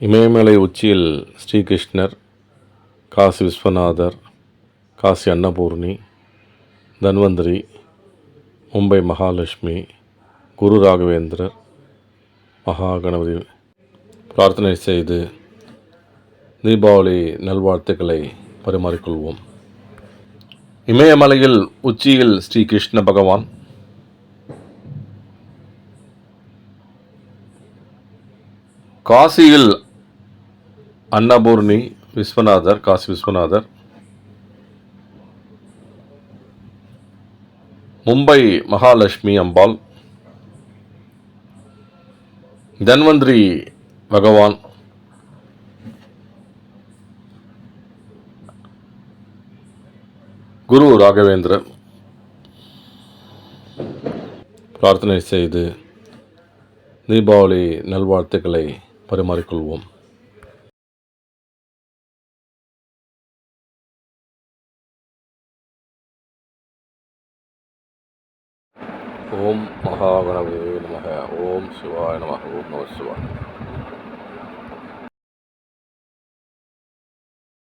இமயமலை உச்சியில் ஸ்ரீகிருஷ்ணர் காசி விஸ்வநாதர் காசி அன்னபூர்ணி தன்வந்திரி மும்பை மகாலட்சுமி குரு ராகவேந்திரர் மகா கணபதி பிரார்த்தனை செய்து தீபாவளி நல்வாழ்த்துக்களை பரிமாறிக்கொள்வோம். இமயமலையில் உச்சியில் ஸ்ரீ கிருஷ்ண பகவான் காசியில் அன்னபூர்ணி விஸ்வநாதர் காசி விஸ்வநாதர். மும்பை மகாலட்சுமி அம்பாள். தன்வந்திரி பகவான். குரு ராகவேந்திரர். பிரார்த்தனை செய்து தீபாவளி நல்வாழ்த்துக்களை பரிமாறிக்கொள்வோம். ஓம் மகா கணபதி நமக ஓம் சிவாய நமக ஓம் நம சிவாய